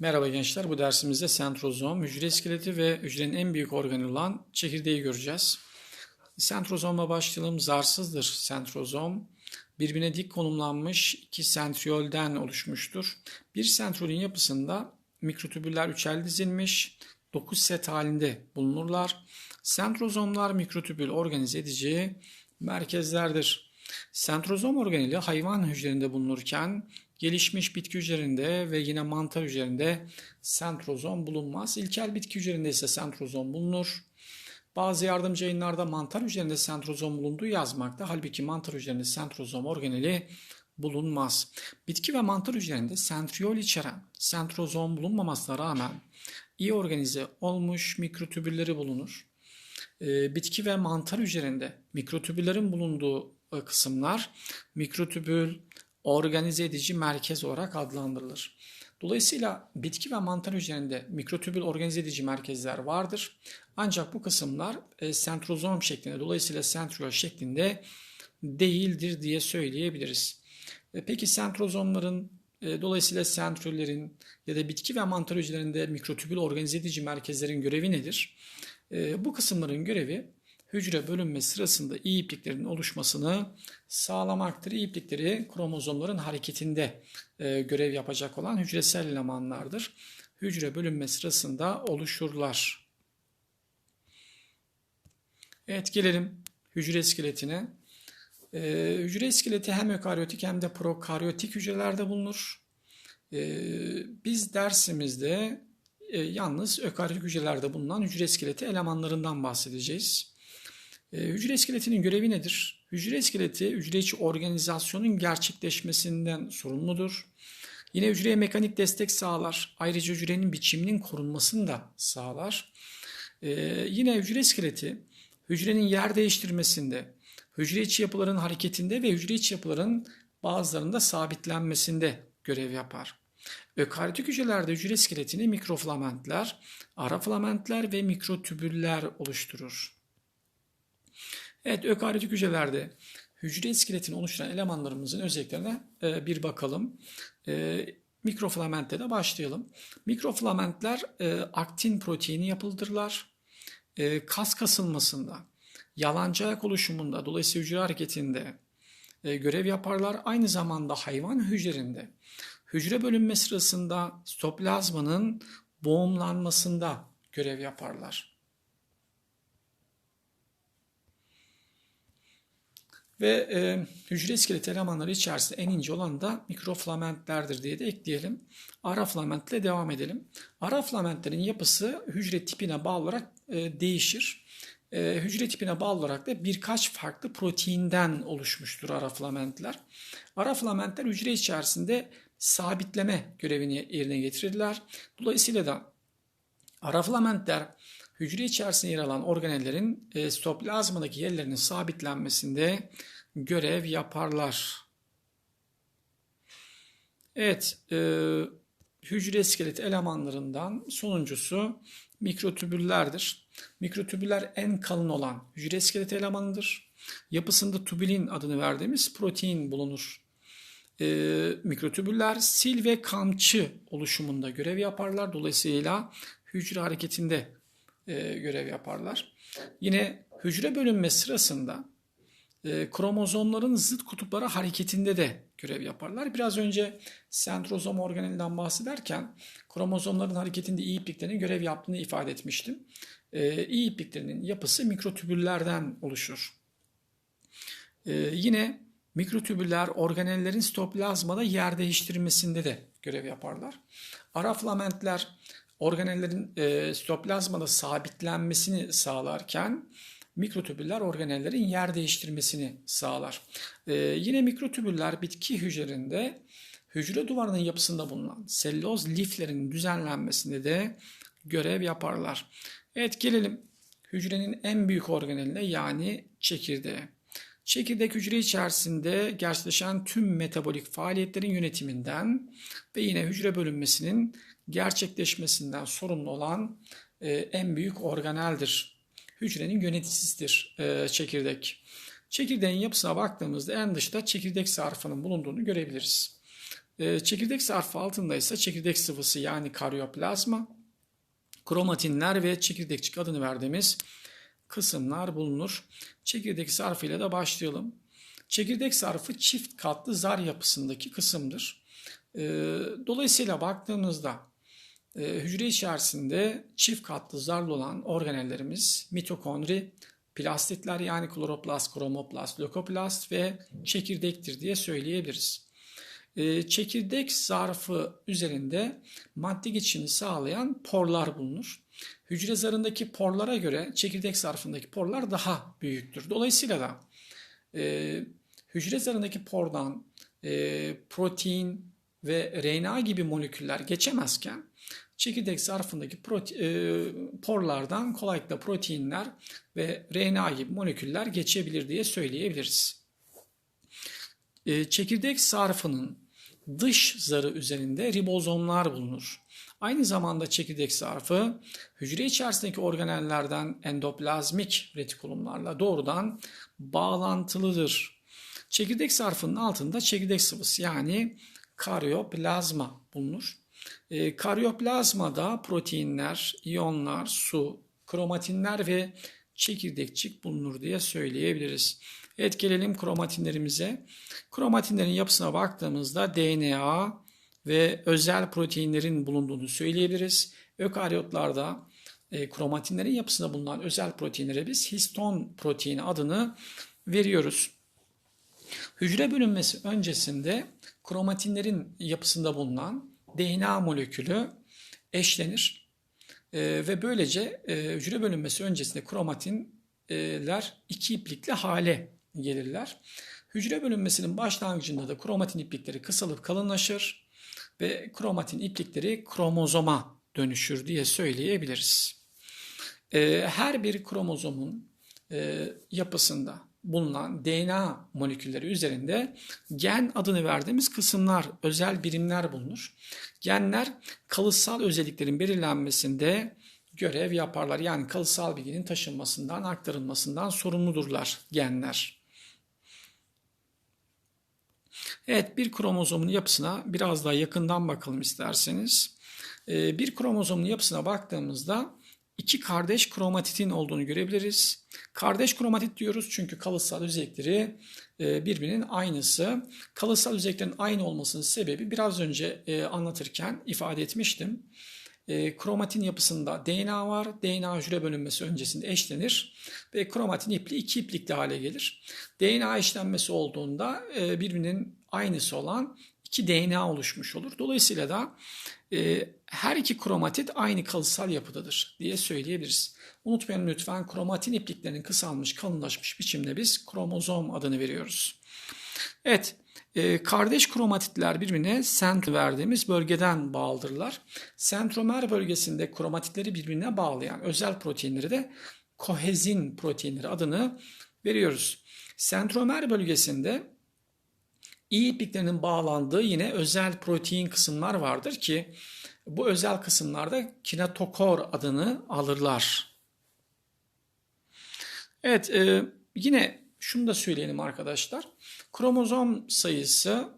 Merhaba gençler, bu dersimizde sentrozom, hücre iskeleti ve hücrenin en büyük organı olan çekirdeği göreceğiz. Sentrozomla başlayalım. Zarsızdır sentrozom. Birbirine dik konumlanmış iki sentriyolden oluşmuştur. Bir sentriyolün yapısında mikrotübüller üçel dizilmiş, 9 set halinde bulunurlar. Sentrozomlar mikrotübül organize edici merkezlerdir. Sentrozom organeli hayvan hücrelerinde bulunurken gelişmiş bitki hücrelerinde ve yine mantar hücrelerinde sentrozom bulunmaz. İlkel bitki hücrelerinde ise sentrozom bulunur. Bazı yardımcı yayınlarda mantar hücrelerinde sentrozom bulunduğu yazmakta. Halbuki mantar hücrelerinde sentrozom organeli bulunmaz. Bitki ve mantar hücrelerinde sentriol içeren sentrozom bulunmamasına rağmen iyi organize olmuş mikrotübülleri bulunur. Ee, bitki ve mantar hücrelerinde mikrotübüllerin bulunduğu e, kısımlar mikrotübül organize edici merkez olarak adlandırılır. Dolayısıyla bitki ve mantar hücrelerinde mikrotübül organize edici merkezler vardır. Ancak bu kısımlar e, sentrozom şeklinde dolayısıyla sentriol şeklinde değildir diye söyleyebiliriz. E, peki sentrozomların e, dolayısıyla sentrollerin ya da bitki ve mantar hücrelerinde mikrotübül organize edici merkezlerin görevi nedir? E, bu kısımların görevi hücre bölünme sırasında iyi ipliklerin oluşmasını sağlamaktır. İyi iplikleri kromozomların hareketinde e, görev yapacak olan hücresel elemanlardır. Hücre bölünme sırasında oluşurlar. Evet gelelim hücre iskeletine. E, hücre iskeleti hem ökaryotik hem de prokaryotik hücrelerde bulunur. E, biz dersimizde e, yalnız ökaryotik hücrelerde bulunan hücre iskeleti elemanlarından bahsedeceğiz. E, hücre iskeletinin görevi nedir? Hücre iskeleti hücre içi organizasyonun gerçekleşmesinden sorumludur. Yine hücreye mekanik destek sağlar. Ayrıca hücrenin biçiminin korunmasını da sağlar. E, yine hücre iskeleti hücrenin yer değiştirmesinde, hücre içi yapıların hareketinde ve hücre içi yapıların bazılarında sabitlenmesinde görev yapar. Ökaryotik hücrelerde hücre iskeletini mikrofilamentler, ara filamentler ve mikrotübüller oluşturur. Evet, ökaryotik hücrelerde hücre iskeletini oluşturan elemanlarımızın özelliklerine e, bir bakalım. E, mikrofilamentte de başlayalım. Mikrofilamentler e, aktin proteini yapıldırlar. Kas kasılmasında, yalancı ayak oluşumunda, dolayısıyla hücre hareketinde görev yaparlar. Aynı zamanda hayvan hücrelerinde hücre bölünme sırasında stoplazmanın boğumlanmasında görev yaparlar. Ve e, hücre iskeleti elemanları içerisinde en ince olan da mikrofilamentlerdir diye de ekleyelim. Ara filamentle devam edelim. Ara filamentlerin yapısı hücre tipine bağlı olarak e, değişir. E, hücre tipine bağlı olarak da birkaç farklı proteinden oluşmuştur ara filamentler. Ara filamentler hücre içerisinde sabitleme görevini yerine getirirler. Dolayısıyla da ara filamentler hücre içerisinde yer alan organellerin e, stoplazmadaki yerlerinin sabitlenmesinde görev yaparlar. Evet, e, hücre iskelet elemanlarından sonuncusu mikrotübüllerdir. Mikrotübüller en kalın olan hücre iskelet elemanıdır. Yapısında tubulin adını verdiğimiz protein bulunur. E, mikrotübüller sil ve kamçı oluşumunda görev yaparlar. Dolayısıyla hücre hareketinde e, görev yaparlar. Yine hücre bölünme sırasında e, kromozomların zıt kutupları hareketinde de görev yaparlar. Biraz önce sentrozom organelinden bahsederken kromozomların hareketinde iyi ipliklerinin görev yaptığını ifade etmiştim. E, iyi ipliklerinin yapısı mikrotübüllerden oluşur. E, yine mikrotübüller organellerin stoplazmada yer değiştirmesinde de görev yaparlar. Ara filamentler organellerin e, stoplazmada sabitlenmesini sağlarken mikrotübüller organellerin yer değiştirmesini sağlar. E, yine mikrotübüller bitki hücrelerinde hücre duvarının yapısında bulunan selüloz liflerin düzenlenmesinde de görev yaparlar. Evet gelelim hücrenin en büyük organeline yani çekirdeğe. Çekirdek hücre içerisinde gerçekleşen tüm metabolik faaliyetlerin yönetiminden ve yine hücre bölünmesinin gerçekleşmesinden sorumlu olan e, en büyük organeldir. Hücrenin yöneticisidir e, çekirdek. Çekirdeğin yapısına baktığımızda en dışta çekirdek zarfının bulunduğunu görebiliriz. E, çekirdek zarfı altında ise çekirdek sıvısı yani karyoplazma, kromatinler ve çekirdekçik adını verdiğimiz kısımlar bulunur. Çekirdek zarfıyla da başlayalım. Çekirdek zarfı çift katlı zar yapısındaki kısımdır. E, dolayısıyla baktığımızda e, hücre içerisinde çift katlı zarlı olan organellerimiz mitokondri, plastitler yani kloroplast, kromoplast, lökoplast ve çekirdektir diye söyleyebiliriz. E, çekirdek zarfı üzerinde madde geçişini sağlayan porlar bulunur. Hücre zarındaki porlara göre çekirdek zarfındaki porlar daha büyüktür. Dolayısıyla da e, hücre zarındaki pordan e, protein ve RNA gibi moleküller geçemezken çekirdek zarfındaki prote, e, porlardan kolaylıkla proteinler ve RNA gibi moleküller geçebilir diye söyleyebiliriz. E, çekirdek zarfının dış zarı üzerinde ribozomlar bulunur. Aynı zamanda çekirdek zarfı hücre içerisindeki organellerden endoplazmik retikulumlarla doğrudan bağlantılıdır. Çekirdek zarfının altında çekirdek sıvısı yani karyoplazma bulunur. E, karyoplazmada proteinler, iyonlar, su, kromatinler ve çekirdekçik bulunur diye söyleyebiliriz. Evet gelelim kromatinlerimize. Kromatinlerin yapısına baktığımızda DNA ve özel proteinlerin bulunduğunu söyleyebiliriz. Ökaryotlarda e, kromatinlerin yapısında bulunan özel proteinlere biz histon proteini adını veriyoruz. Hücre bölünmesi öncesinde kromatinlerin yapısında bulunan DNA molekülü eşlenir e, ve böylece e, hücre bölünmesi öncesinde kromatinler iki iplikli hale gelirler. Hücre bölünmesinin başlangıcında da kromatin iplikleri kısalıp kalınlaşır ve kromatin iplikleri kromozoma dönüşür diye söyleyebiliriz. E, her bir kromozomun e, yapısında bulunan DNA molekülleri üzerinde gen adını verdiğimiz kısımlar, özel birimler bulunur. Genler kalıtsal özelliklerin belirlenmesinde görev yaparlar. Yani kalıtsal bilginin taşınmasından, aktarılmasından sorumludurlar genler. Evet bir kromozomun yapısına biraz daha yakından bakalım isterseniz. Ee, bir kromozomun yapısına baktığımızda iki kardeş kromatitin olduğunu görebiliriz. Kardeş kromatit diyoruz çünkü kalıtsal özellikleri e, birbirinin aynısı. Kalıtsal özelliklerin aynı olmasının sebebi biraz önce e, anlatırken ifade etmiştim. E, kromatin yapısında DNA var. DNA hücre bölünmesi öncesinde eşlenir ve kromatin ipli iki iplikli hale gelir. DNA eşlenmesi olduğunda birbirinin aynısı olan iki DNA oluşmuş olur. Dolayısıyla da her iki kromatit aynı kalıtsal yapıdadır diye söyleyebiliriz. Unutmayın lütfen kromatin ipliklerinin kısalmış, kalınlaşmış biçimde biz kromozom adını veriyoruz. Evet, e, kardeş kromatitler birbirine sent verdiğimiz bölgeden bağlıdırlar. Sentromer bölgesinde kromatitleri birbirine bağlayan özel proteinleri de kohezin proteinleri adını veriyoruz. Sentromer bölgesinde İyi ipliklerinin bağlandığı yine özel protein kısımlar vardır ki bu özel kısımlarda kinetokor adını alırlar. Evet e, yine şunu da söyleyelim arkadaşlar. Kromozom sayısı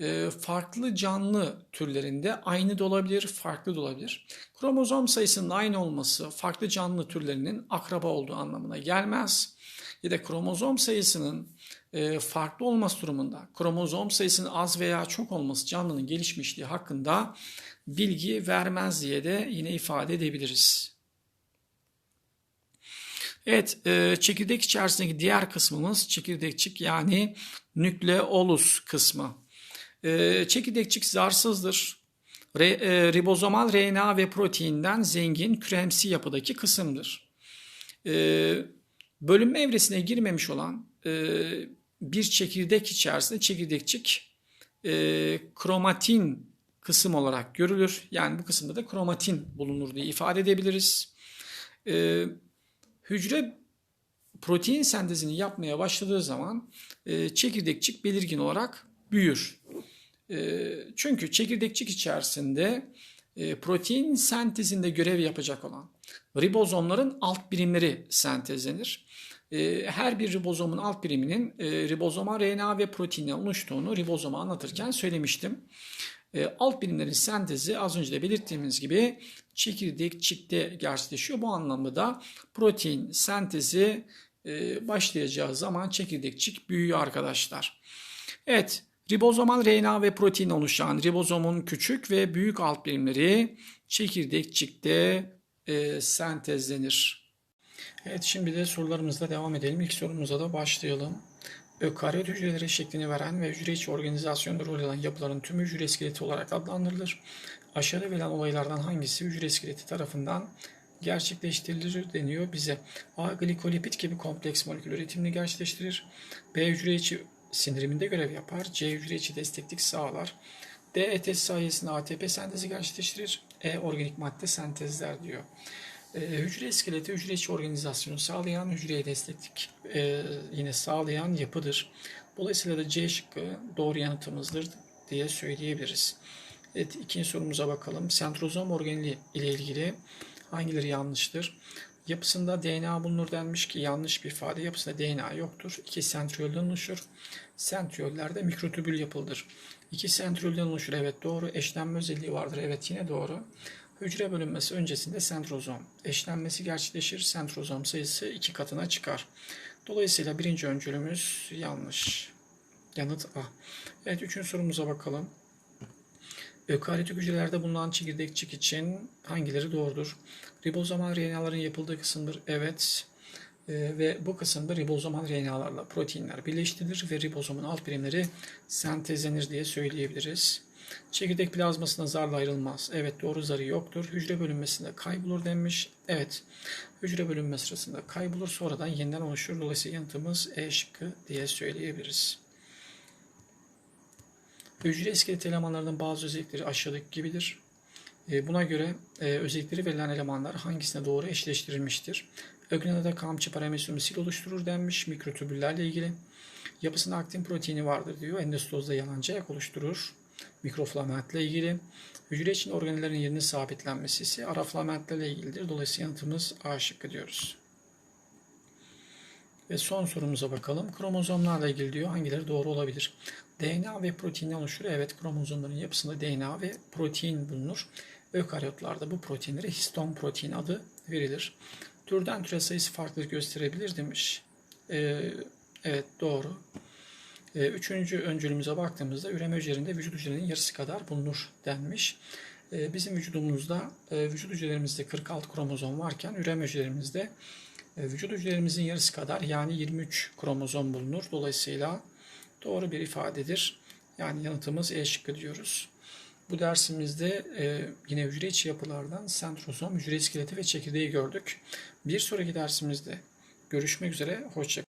e, farklı canlı türlerinde aynı da olabilir, farklı da olabilir. Kromozom sayısının aynı olması farklı canlı türlerinin akraba olduğu anlamına gelmez. Ya da kromozom sayısının e, farklı olması durumunda kromozom sayısının az veya çok olması canlının gelişmişliği hakkında bilgi vermez diye de yine ifade edebiliriz. Evet, e, çekirdek içerisindeki diğer kısmımız çekirdekçik yani nükleolus kısmı. E, çekirdekçik zarsızdır. ribozomal RNA ve proteinden zengin küremsi yapıdaki kısımdır. Bölünme evresine girmemiş olan bir çekirdek içerisinde çekirdekçik e, kromatin kısım olarak görülür. Yani bu kısımda da kromatin bulunur diye ifade edebiliriz. E, hücre protein sentezini yapmaya başladığı zaman e, çekirdekçik belirgin olarak büyür. E, çünkü çekirdekçik içerisinde e, protein sentezinde görev yapacak olan ribozomların alt birimleri sentezlenir e, her bir ribozomun alt biriminin e, ribozoma RNA ve proteinden oluştuğunu ribozoma anlatırken söylemiştim. E, alt birimlerin sentezi az önce de belirttiğimiz gibi çekirdek çipte gerçekleşiyor. Bu anlamda da protein sentezi e, başlayacağı zaman çekirdekçik büyüyor arkadaşlar. Evet, ribozomal RNA ve protein oluşan ribozomun küçük ve büyük alt birimleri çekirdekçikte e, sentezlenir. Evet, şimdi de sorularımızla devam edelim. İlk sorumuza da başlayalım. Ökaryot hücreleri şeklini veren ve hücre içi organizasyonda rol alan yapıların tümü hücre iskeleti olarak adlandırılır. Aşağıda verilen olaylardan hangisi hücre iskeleti tarafından gerçekleştirilir deniyor bize. A. Glikolipid gibi kompleks molekül üretimini gerçekleştirir. B. Hücre içi sindiriminde görev yapar. C. Hücre içi desteklik sağlar. D. ETS sayesinde ATP sentezi gerçekleştirir. E. Organik madde sentezler diyor. E, hücre iskeleti hücre içi organizasyonu sağlayan, hücreye desteklik e, yine sağlayan yapıdır. Dolayısıyla da C şıkkı doğru yanıtımızdır diye söyleyebiliriz. Evet ikinci sorumuza bakalım. Sentrozom organeli ile ilgili hangileri yanlıştır? Yapısında DNA bulunur denmiş ki yanlış bir ifade. Yapısında DNA yoktur. İki sentriyolden oluşur. Sentriyollerde mikrotübül yapılıdır. İki sentriyolden oluşur. Evet doğru. Eşlenme özelliği vardır. Evet yine doğru. Hücre bölünmesi öncesinde sentrozom. Eşlenmesi gerçekleşir. Sentrozom sayısı iki katına çıkar. Dolayısıyla birinci öncülümüz yanlış. Yanıt A. Evet üçüncü sorumuza bakalım. Ökaryotik hücrelerde bulunan çekirdekçik için hangileri doğrudur? Ribozomal RNA'ların yapıldığı kısımdır. Evet. Ee, ve bu kısımda ribozomal RNA'larla proteinler birleştirilir ve ribozomun alt birimleri sentezlenir diye söyleyebiliriz. Çekirdek plazmasına zarla ayrılmaz. Evet doğru zarı yoktur. Hücre bölünmesinde kaybolur denmiş. Evet. Hücre bölünme sırasında kaybolur sonradan yeniden oluşur. Dolayısıyla yanıtımız E şıkkı diye söyleyebiliriz. Hücre iskelet elemanlarının bazı özellikleri aşağıdaki gibidir. E, Buna göre e, özellikleri verilen elemanlar hangisine doğru eşleştirilmiştir? Ögnada kamçı paramecium sil oluşturur denmiş mikrotübüllerle ilgili. Yapısında aktin proteini vardır diyor. Endostozda yalancı ayak oluşturur. Mikrofilamentle ilgili. Hücre için organellerin yerinin sabitlenmesi ise araflamentlerle ilgilidir. Dolayısıyla yanıtımız A şıkkı diyoruz. Ve son sorumuza bakalım. Kromozomlarla ilgili diyor. Hangileri doğru olabilir? DNA ve proteinden oluşur. Evet kromozomların yapısında DNA ve protein bulunur. Ökaryotlarda bu proteinlere histon protein adı verilir. Türden türe sayısı farklılık gösterebilir demiş. Ee, evet doğru. Ee, üçüncü öncülümüze baktığımızda üreme hücrelerinde vücut hücrelerinin yarısı kadar bulunur denmiş. Ee, bizim vücudumuzda e, vücut hücrelerimizde 46 kromozom varken üreme hücrelerimizde e, vücut hücrelerimizin yarısı kadar yani 23 kromozom bulunur. Dolayısıyla doğru bir ifadedir. Yani yanıtımız E şıkkı diyoruz. Bu dersimizde e, yine hücre içi yapılardan sentrozom, hücre iskeleti ve çekirdeği gördük. Bir sonraki dersimizde görüşmek üzere. Hoşçakalın.